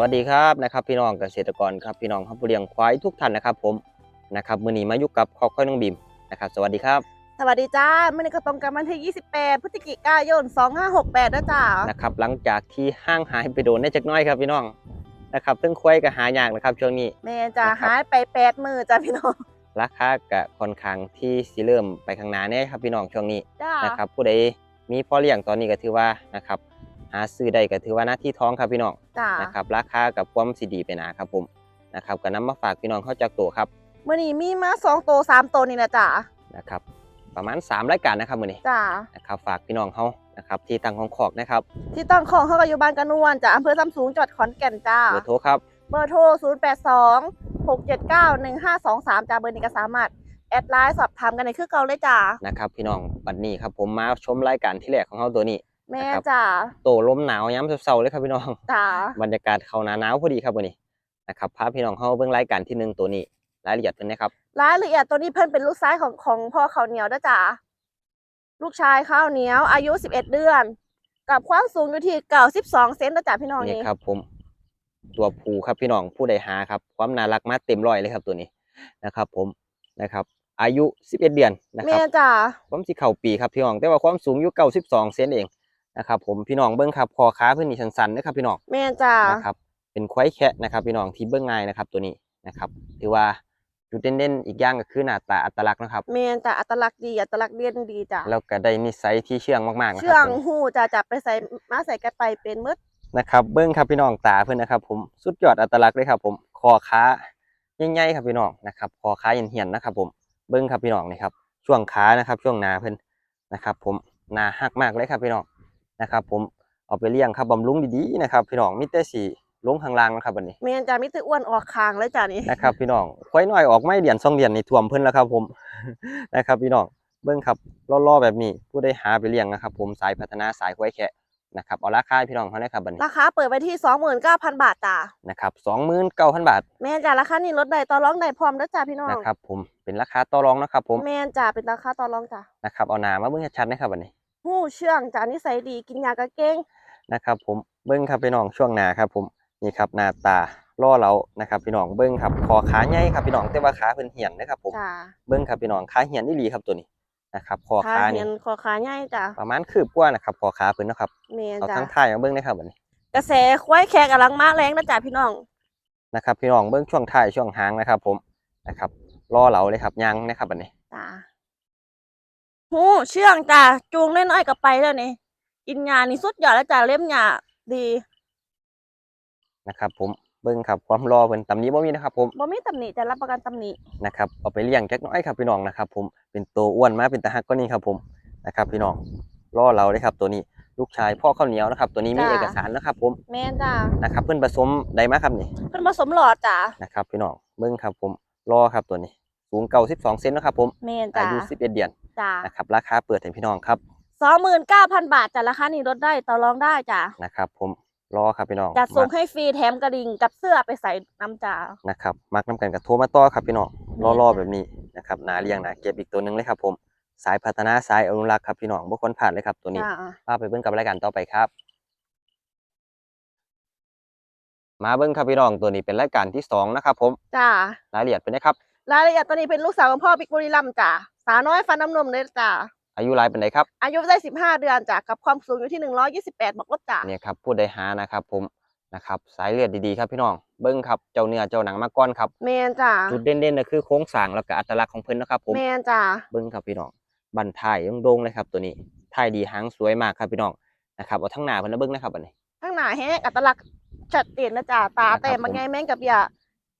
วัสดีครับนะครับพี่น้องเกษตรกรครับพี่น้องครับผู้เลี้ยงควายทุกท่านนะครับผมนะครับมื้อนี้มาอยู่กับคอกควายน้องบิมนะครับสวัสดีครับ สวัสดีจ้ามื่อนี้ก็ตรงกันวันที่28พฤศจิกายน 2568นะจ้านะครับหลังจากที่ห้างหายไปโดนได้จักหน้อยครับพี่น้องนะครับซึ่งควายก็หายากนะครับช่วงนี้แม่จ้านะครับหายไปแปดมือจ้าพี่น้องราคาก็ค่อนข้างที่สิเริ่มไปข้างหน้าแน่ครับพี่น้องช่วงนี้จ้านะครับผู้ใดมีพ่อเลี้ยงตอนนี้ก็ถือว่านะครับ หาซื้อได้ก็ถือว่าหน้าที่ท้องครับพี่น้องจ้านะครับราคากับความสิดีไปหนาครับผมนะครับก็นำมาฝากพี่น้องเข้าจากตัวครับมื่อนี้มีมาสองตัวสามตัวนี่นะจ้านะครับประมาณ3รายการนะครับมื้อนี้จ้านะครับฝากพี่น้องเขานะครับที่ตั้งของขอกนะครับ ที่ตั้งของเขาก็อยู่บ้านกระนวลจ้าอำเภอซ้ำสูงจังหวัดขอนแก่นจ้าเบอร์โทรครับเบอร์โทร 082 679 1523จ้าเบอร์นี้ก็สามารถแอดไลน์สอบถามกันในคือเก่าเลยจ้านะครับพี่น้องบัดนี้ครับผมมาชมรายการที่แรกของเขาตัวนี้ แม่นะครับจ้าโตลมหนาวย้ำเศร้าๆเลยครับพี่น้องจ้าบรรยากาศเขาหนาหนาวพอดีครับวันนี้นะครับพาพี่น้องเข้าเบิ่งรายการที่หนึ่งตัวนี้ รายละเอียดเพิ่นนะครับรายละเอียดตัวนี้เพิ่นเป็นลูกซ้ายของของพ่อเขาวเหนียวนะจ้าลูกชายข้าวเหนียวอายุ11เดือน กับความสูงอยู่ที่92เซนนะจ้าพี่น้องนี่นี่ครับ ผม ตัวผูครับพี่น้องผู้ใดหาครับ ความน่ารักมาเต็มร้อยเลยครับตัวนี้นะครับ ผมนะครับอายุ 11 เดือนนะคแม่รับจ้าผมสิเข่าปีครับพี่น้อง แต่ว่าความสูงอยู่92เซนเอง นะครับผมพี่น้องเบิ้งครับคอขาเพื่อนนี่สั้นๆนะครับพี่น้องแม่จ้านะครับเป็นควายแคะนะครับพี่น้องที่เบิ้งง่ายนะครับตัวนี้นะครับถือว่าจุดเด่นๆอีกอย่างก็คือหน้าตาอัตลักษณ์นะครับแม่จ้าอัตลักษณ์ดีอัตลักษณ์เด่นดีจ้าแล้วก็ได้นิสัยที่เชื่องมากๆนะคเชื่อรังตัวนี้หูจ้าจับไปใส่มาใส่กันไปเป็นมืดนะครับเบิ้งครับพี่น้องตาเพื่อนนะครับ ผมสุดยอดอัตลักษณ์เลยครับ ผมคอขาใหญ่ๆครับพี่น้องนะครับคอขาเหี่ยนๆนะครับ ผมเบิ้งครับพี่น้องนี่ครับช่วงขานะครับ ช่วงหนาเพื่อนนะครับ ผมหนาหักมากเลยครับพี่น้อง นะครับ ผมเอาไปเลี้ยงครับบำรุงดีๆนะครับ พี่น้องมิแต่สีลงข้างล่างนะครับวันนี้แม่จ้ามิตรอ้วนออกคางเลยจ้านี่นะครับ พี่น้องควายน้อยออกไม่เดียนสองเดียนในท่วมเพิ่นแล้วครับผมนะครับ พี่น้องเบิ้งครับล่อๆแบบนี้ผู้ได้หาไปเลี้ยงนะครับ ผมสายพัฒนาสายควายแคะนะครับเอาราคาให้พี่น้องเขาได้ครับบัดนี้ราคาเปิดไว้ที่ 29,000 บาทจ้านะครับสองหมื่นเก้าพันบาท แม่จ้าราคานี้ลดได้ต่อรองได้พร้อมเด้อจ้าพี่น้องนะครับผมเป็นราคาต่อรองนะครับผมแม่จ้าเป็นราคาต่อรองจ้านะครับเอาหนามาเบิ้งชัดๆนะครับบัดนี้หู เชื่องจ้านิสัยดีกินยากระเก้งนะครับผมเบิ้งครับพี่น้องช่วงหนาครับผมนี่ครับหน้าตาล่อเรานะครับพี่น้องเบิ้งครับคอขาใหญ่ครับพี่น้องแต่ว่าขาเพิ่นเหี่ยนนะครับผมจ้าเบิ้งครับพี่น้องขาเหี่ยนนี่ลีครับตัวนี้นะครับคอขาขาเห็นี่นคอขาใหญ่จ้าประมาณคืบกว่านะครับคอขาเพิ่นนะครับแม่เอาจ้าทั้งท้ายมาเบิ้งนะครับบัดนี้กระแสควายแขกกำลังมาแรงนะจ้าพี่น้องนะครับพี่น้องเบิ้งช่วงท้ายช่วงหางนะครับ ผมนะครับล่อเราเลยครับยังนะครับบัดนี้จ้า หูเชื่องจ้าจูงน้อยๆก็ไปแล้วนี่กินยานี่สุดยอดแล้วจ้าเล่มยาดีนะครับ ผมเบิ้งครับความรอเพิ่นตำนี้บ่มีนะครับ ผมบ่มีตำหนิจะรับประกันตำหนินะครับเอาไปเลี้ยงจักหน้อยครับพี่น้องนะครับ ผมเป็นตัวอ้วนมาเป็นตาฮักก็นี่ครับ ผมนะครับ พี่น้องล่อเราเลยครับ ตัวนี้ลูกชายพ่อข้าวเหนียวนะครับ ตัวนี้มีเอกสารนะครับ ผมแม่นจ้านะครับ เพื่อนผสมใดมาครับนี่เพิ่นผสมหลอดจ้านะครับ พี่น้องเบิ้งครับ ผมล่อครับตัวนี้สูงเก่าสิบสองเซนนะครับ ผมแม่นอาจ้ายุสิบเอ็ดเดือน จ้านะครับราคาเปิดให้พี่น้องครับสองหมื่นเก้าพันบาทจ้าราคานี้ลดได้ต่อรองได้จ้านะครับผมรอครับพี่น้องจัดส่งมักให้ฟรีแถมกระดิ่งกับเสื้อไปใส่น้ำจ้านะครับมักน้ำกันกับโทรมาต่อครับพี่น้องล่อๆแบบนี้นะครับนาเลี้ยงนาเก็บอีกตัวหนึงเลยครับผมสายพัฒนาสายอนุรักษ์ครับพี่น้องบุคคลผ่านเลยครับตัวนี้จ้าพาไปเบิ่งกับรายการต่อไปครับ มาเบิ่งครับพี่น้องตัวนี้เป็นรายการที่สองนะครับผมจ้า รายละเอียดเป็นนะครับ รายละเอียดตัวนี้เป็นลูกสาวของพ่อปิกบุรีรัมย์จ้าสาวน้อยฟันน้ำนมเลยจ้าอายุรายเป็นไหนครับอายุได้สิบห้าเดือนจ้ากับความสูงอยู่ที่หนึ่งร้อยยี่สิบแปดบอกลบจ้าเนี่ยครับผู้ใดหานะครับผมนะครับสายเลือดดีๆครับพี่น้องเบิ่งครับเจ้าเนื้อเจ้าหนังมาก่อนครับแมนจ้าจุดเด่นๆก็คือโครงสร้างแล้วก็อัตลักษณ์ของเพิ่นนะครับผมแมนจ้าเบิ่งครับพี่น้องบันท้ายโด่งๆเลยครับตัวนี้ท้ายดีหางสวยมากครับพี่น้องนะครับเอาทั้งหน้าเพิ่นนะเบิ่งนะครับอันนี้ข้างหน้าแห้งอัตลักษณ์ชัดเจนนะจ้าตานะครับเต็มมาผมไงแม่งกับยา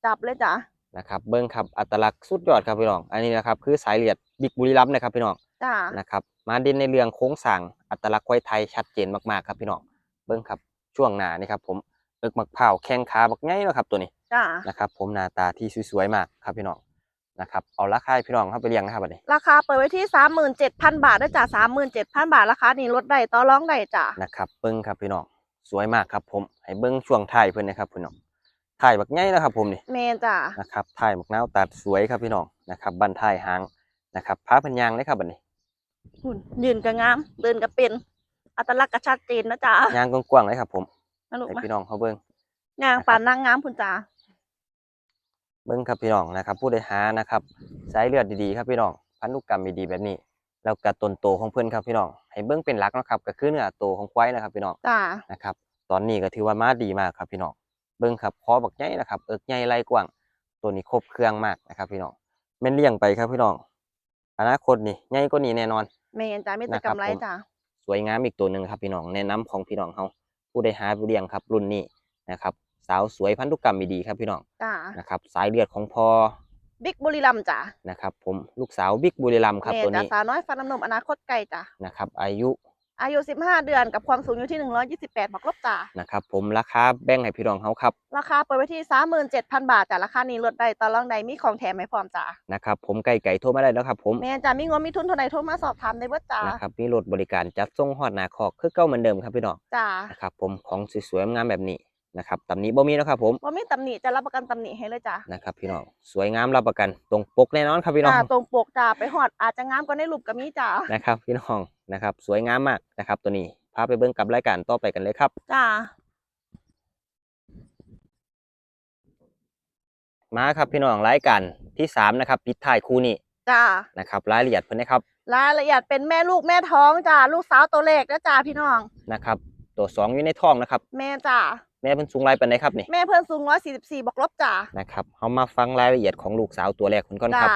จับเลยจ้า นะครับเบิ้งครับอัตลักษณ์สุดยอดครับพี่น้อง อันนี้นะครับคือสายเลือดบิ๊กบุรีรัมย์นะครับพี่น้องจ้านะครับมาเด่นในเรื่องโค้งสร้างอัตลักษณ์ควายไทยชัดเจนมากๆครับพี่น้องเบิ้งครับช่วงหน้านี่ครับผมเอิกมักเผาวแข้งขาบักไงเนาะครับตัวนี้จ้านะครับผมหน้าตาที่สวยๆมากครับพี่น้องนะครับเอาราคาให้พี่น้องเข้าไปเลี้ยงนะครับอันนี้ราคาเปิดไว้ที่สามหมื่นเจ็ดพันบาทนะจ้าสามหมื่นเจ็ดพันบาทราคานี้ลดได้ต่อรองได้จ้านะครับเบิ้งครับพี่น้องสวยมากครับผมให้เบิ้งช่วงท้ายเพิ่นนะครับพี่น้อง ท้ายบักไงนะครับผมนี่แมนจ้านะครับท้ายบักนาวตัดสวยครับพี่น้องนะครับบันท้ายหางนะครับพาเพิ่นยางเลยครับอันนี้หุ่นยืนก็งามเดินก็เป็น อัตลักษณ์ก็ชัดเจนนะจ้ายางกว้างๆเลยครับ ผมนะลูกให้มาพี่น้องเขาเบิ่งงางปานนางงามพุ่นจ้าเบิ้งครับพี่น้องนะครับผู้ใดหานะครับสายเลือดดีๆครับพี่น้องพันธุกรรมดีๆแบบนี้แล้วก็ต้นโตของเพิ่นครับพี่น้องให้เบิ้งเป็นหลักเนาะครับก็คือเนื้อโตของควายนะครับพี่น้องจ้านะครับ ตอนนี้ก็ถือว่ามาดีมากครับพี่น้อง เบิ้งครับคอบักใหญ่นะครับเอิกใหญ่ไหล่กว้างตัวนี้ครบเครื่องมากนะครับ พี่น้องแม่นเลี้ยงไปครับพี่น้องอนาคตนี่ใหญ่กว่านี้แน่นอนแม่นจ้ามีแต่นะครับกำไรผมจ้าสวยงามอีกตัวหนึ่งครับพี่น้องแนะนำของพี่น้องเฮาผู้ใดหาผู้เลี้ยงครับ รุ่นนี้นะครับ สาวสวยพันธุกรรมดีๆครับพี่น้องจ้านะครับ สายเลือดของพอบิ๊กบุรีรัมย์จ้านะครับผมลูกสาวบิ๊กบุรีรัมย์ครับแม่ตัวจ้านี้สาวน้อยฟันน้ำนมอนาคตไกลจ้านะครับ อายุ อายุ 15 เดือนกับความสูงอยู่ที่ 128บอกลบจ้านะครับผมราคาแบ่งให้พี่น้องเฮาครับ ราคาเปิดไว้ที่ 37,000 บาทจ้าราคานี้ลดได้ตอนรองใดมีของแถมให้พร้อมจ้านะครับผมไก่ไก่โทรมาได้แล้วครับผมแม่นจ้ามีงบมีทุนเท่าใดโทรมาสอบถามได้เบิดจ้านะครับมีรถบริการจัดส่งฮอดหนาคอกคือเก่าเหมือนเดิมครับพี่น้องจ้านะครับผมของสวยๆงามแบบนี้นะครับตำหนี้บ่มีแล้วครับผมว่ามีตำหนิจะรับประกันตำหนิให้เลยจ้านะครับพี่น้องสวยงามรับประกันตรงปกแน่นอนครับพี่น้องจ้าตรงปกจ้าไปหอดอาจจะงามกว่าในรูปก็มีจ้านะครับพี่น้อง นะครับ สวยงามมากนะครับ ตัวนี้พาไปเบิ่งกับรายการต่อไปกันเลยครับ จ้ามาครับพี่น้องรายการที่สามนะครับปิดท้ายคู่นี้จ้านะครับ รายละเอียดเพิ่นนะครับ รายละเอียดเป็นแม่ลูกแม่ท้องจ้าลูกสาวตัวเล็กนะจ้าพี่น้องนะครับ ตัวสองอยู่ในท้องนะครับ แม่จ้าแม่เพิ่นสูงไรปานใดครับนี่แม่เพื่อนสูง144บอกลบจ้านะครับเฮามาฟังรายละเอียดของลูกสาวตัวแรกเพิ่นก่อนคจ้ารับ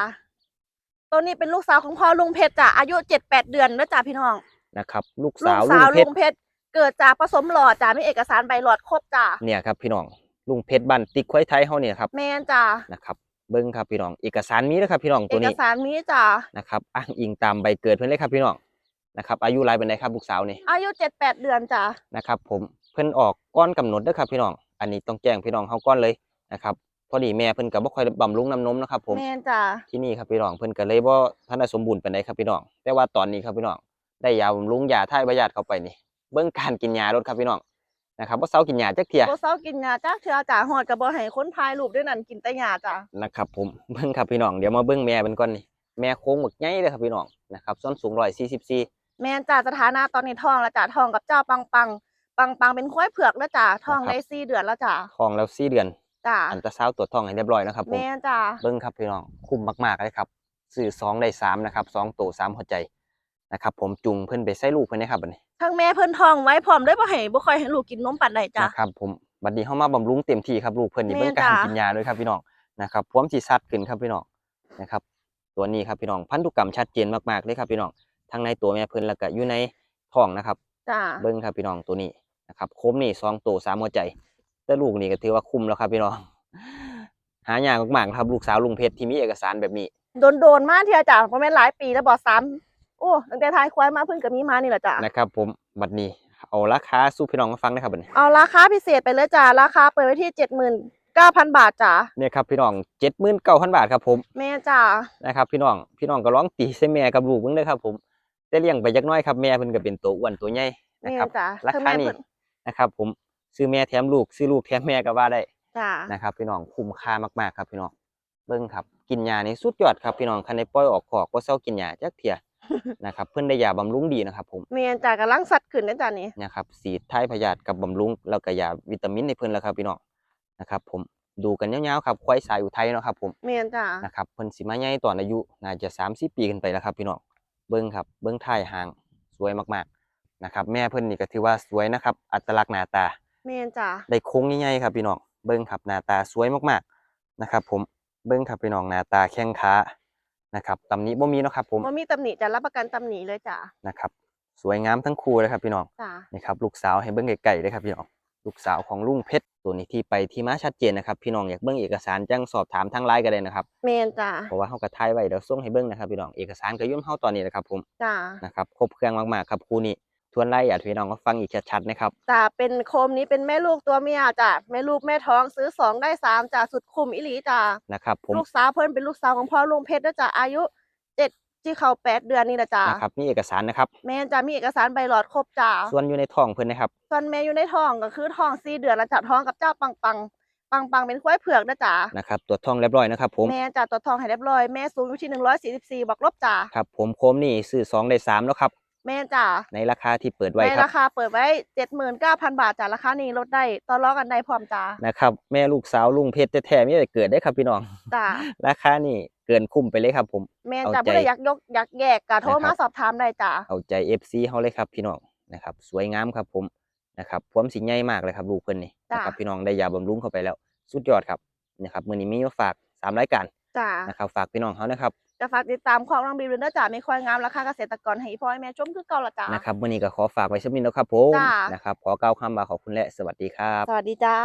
ตัวนี้เป็นลูกสาวของพ่อลุงเพชรจ้าอายุ7-8เดือนนะจ้าพี่น้องนะครับ ลูกลูสากวลุสางวเพลุชรงเพชรเกิดจากผสมหลอดจ้ามีเอกสารใบหลอดครบจ้าเนี่ยครับพี่น้องลุงเพชรบ้านติ๊กควายไทยเฮาเนี่ยครับแม่นจ้านะครับ เบิ่งครับพี่น้องเอกสารมีเด้อครับ พี่น้องเอตัวกนี้สารมีจ้านะครับอ้างอิงตามใบเกิดเพิ่นเลยครับพี่น้องนะครับ อายุรายปานใดครับลูกสาวนี่อายุ7-8เดือนจ้านะครับ ผมเพิ่นออกก้อนกำหนดเด้อครับพี่น้อง อันนี้ต้องแจ้งพี่น้องเฮาก้อนเลยนะครับ พอดีแม่เพิ่นก็บ่ค่อยได้บำรุงน้ำนมนะครับผม แม่นจ้าที่นี่ครับพี่น้องเพิ่นก็เลยบ่ทันได้สมบูรณ์ปานใดครับพี่น้อง แต่ว่าตอนนี้ครับพี่น้องได้ยาบำรุงยาถ่ายพยาธิเข้าไปนี่ เบิ่งการกินยารถครับพี่น้องนะครับบ่เซากินยาจักเที่ยบ่เซากินยาจ้าเทื่อจ้าหอดก็บ่ให้คนถ่ายรูปด้วยนั่นกินแต่ยาจ้านะครับผมเบิ่งครับพี่น้องเดี๋ยวมาเบิ่งแม่เพิ่นก่อนนี่แม่โค้งหมึกใหญ่เลยครับพี่น้องนะครับส่วนสูง144แม่นจ้าสถานะตอนนี้ท้องแล้วจ้าท้องกับเจ้าปังปังปังปังเป็นควายเผือกแล้วจ้าท้องได้สี่เดือนแล้วจ้าท้องแล้ว4เดือน จ้าอันตราซาวด์ตรวจท้องให้เรียบร้อยนะครับผมแม่นจ้าเบิ้งครับพี่น้องคุ้มมากๆเลยครับซื้อสองได้สามนะครับสองโตสามหัวใจนะครับผมจุงเพิ่นไปใส่ลูกเพิ่นนะครับบัดนี้ทั้งแม่เพิ่นท้องไว้พร้อมด้วยบ่ให้บ่ค่อยให้ลูกกินนมปานใดจ้านะครับผมบัดนี้เฮามาบำรุงเต็มที่ครับลูกเพิ่นนี่แม่เบิ่งการจ้ะกินยาด้วยครับพี่น้องนะครับพร้อมสิซัดขึ้นครับพี่น้องนะครับตัวนี้ครับพี่น้องพันธุกรรมชัดเจนมากๆเลยครับพี่น้องทั้งในตัวแม่เพิ่นแล้วก็อยู่ในท้องนะครับจ้าเบิ้งครับพี่น้องตัวนี้นะครับโคมนี่สองตัวสามหัวใจ แต่ลูกนี่ก็ถือว่าคุ้มแล้วครับพี่น้องหายากมากๆครับลูกสาวลุงเพชรที่มีเอกสารแบบนี้ โดนๆมาเที่ยจ้าบ่แม่นหลายปีแล้วบ่ซ้ำโอ้ตั้งแต่ทายควายมาเพิ่นก็มีมานี่แหละจ้านะครับ ผมบัดนี้เอาราคาสู้พี่น้องมาฟังนะครับบัดนี้เอาราคาพิเศษไปเลยจ้าราคาเปิดไว้ที่79,000บาทจ้าเนี่ยครับพี่น้องเจ็ดหมื่นเก้าพันบาทครับผมแม่จ้านะครับ พี่น้องพี่น้องก็ร้องตีใส่แม่กับลูกเบิ่งเด้อครับ ผมแต่เลี้ยงไปจักหน้อยครับแม่เพิ่นก็เป็นตัวอ้วนตัวใหญ่นะแม่ครับจ้าราทั้งคาแม่นี่เพิ่นนะครับ ผม ซื้อแม่แถมลูกซื้อลูกแถมแม่ก็ว่าได้จ้านะครับพี่น้องคุ้มค่ามากๆครับพี่น้องเบิ่งครับ กินยานี่สุดยอดครับพี่น้องคันได้ปล่อยออกคอกบ่เซากินยาจักเที่ยนะครับเพิ่นได้ยาบำรุงดีนะครับผมแม่นจ้ากำลังสัตว์ขึ้นนะจ้านี่นะครับสีดท้ายพยาธิกับบำรุงแล้วก็ยาวิตามินให้เพิ่นแล้วครับพี่น้องนะครับผมดูกันยาวๆครับควายสายอุทัยเนาะครับผมแม่นจ้านะครับเพิ่นสิมาใหญ่ตอนอายุน่าจะ30ปีขึ้นไปแล้วครับพี่น้องเบิ่งครับเบิ่งท้ายหางสวยมากๆนะครับแม่เพิ่นนี่ก็ถือว่าสวยนะครับ อัตลักษณ์หน้าตา แม่นจ้าได้โค้งใหญ่ๆครับพี่น้องเบิ่งครับหน้าตาสวยมากๆนะครับ ผมเบิ่งครับพี่น้องหน้าตาแข้งขานะครับตำหนิบ่มีเนาะครับ ผมบ่มีตำหนิจะรับประกันตำหนิเลยจ้านะครับ สวยงามทั้งคู่เลยครับพี่น้องจ้านี่ครับลูกสาวให้เบิ่งไกลๆเลยครับพี่น้องลูกสาวของลุงเพชรตัวนี้ที่ไปที่มาชัดเจนนะครับ พี่น้องอยากเบิ่งเอกสารจังสอบถามทางไลน์ก็ได้นะครับแม่นจ้าเพราะว่าเฮาก็ถ่ายไว้เดี๋ยวส่งให้เบิ่งนะครับพี่น้องเอกสารก็อยุ่นเฮาตอนนี้นะครับผมจ้านะครับครบเครื่องมากๆครับคู่นี้ ทวนรายละเอียดพี่น้องก็ฟังอีกชัดๆนะครับจ้าเป็นโคมนี้เป็นแม่ลูกตัวเมียจ้าแม่ลูกแม่ท้องซื้อสองได้สามจ้าสุดคุ้มอีหลีจ้านะครับผมลูกสาวเพิ่นเป็นลูกสาวของพ่อลุงเพชรนะจ้าอายุเจ็ดที่เขาแปดเดือนนี่แหละจ้านะครับมีเอกสารนะครับแม่นจ้ามีเอกสารใบหลอดครบจ้าส่วนอยู่ในท้องเพิ่นนะครับ ส่วนแม่อยู่ในท้องก็คือท้องสี่เดือนแล้วจ้าท้องกับเจ้าปังปังปังปังเป็นควายเผือกนะจ้านะครับตรวจท้องเรียบร้อยนะครับผมแม่จ้าตัวทองให้เรียบร้อยแม่สูงอยู่ที่หนึ่งร้อยสี่สิบสี่บอกลบจ้าครับผมโคมนี่ซื้อสองได้สามแล้วครับแม่นจ้าในราคาที่เปิดไว้ในครับราคาเปิดไว้เจ็ดหมื่นเก้าพันบาทจ้าราคานี้ลดได้ต่อรองกันได้พร้อมจ้านะครับแม่ลูกสาวลุงเพชรแท้ๆไม่ได้เกิดได้ครับพี่น้องจ้าราคานี่เกินคุ้มไปเลยครับผม แม่นเอาจ้าใจผู้ใดอยากยกอยากแยกก็โทรนะครัมาบสอบถามได้จ้าเอาใจ FC เฮาเลยครับพี่น้องนะครับ สวยงามครับผมนะครับพร้อมสิใหญ่มากเลยครับลูกเพิ่นนี่นะครับพี่น้องได้ยาบำรุงเข้าไปแล้ว สุดยอดครับนะครับมื้อนี้มีมาฝากสามรายการจ้านะครับฝากพี่น้องเฮานะครับ จะฝากติดตามของน้องบีมด้วยนะจ้าไม่ค่อยงามราคาเกษตรกรให้พ่อให้แม่ชมคือเก่าละจ้านะครับมื้อนี้ก็ขอฝากไว้สักนิดแล้วครับผมจ้านะครับขอกล่าวคำว่าขอบคุณและสวัสดีครับ สวัสดีจ้า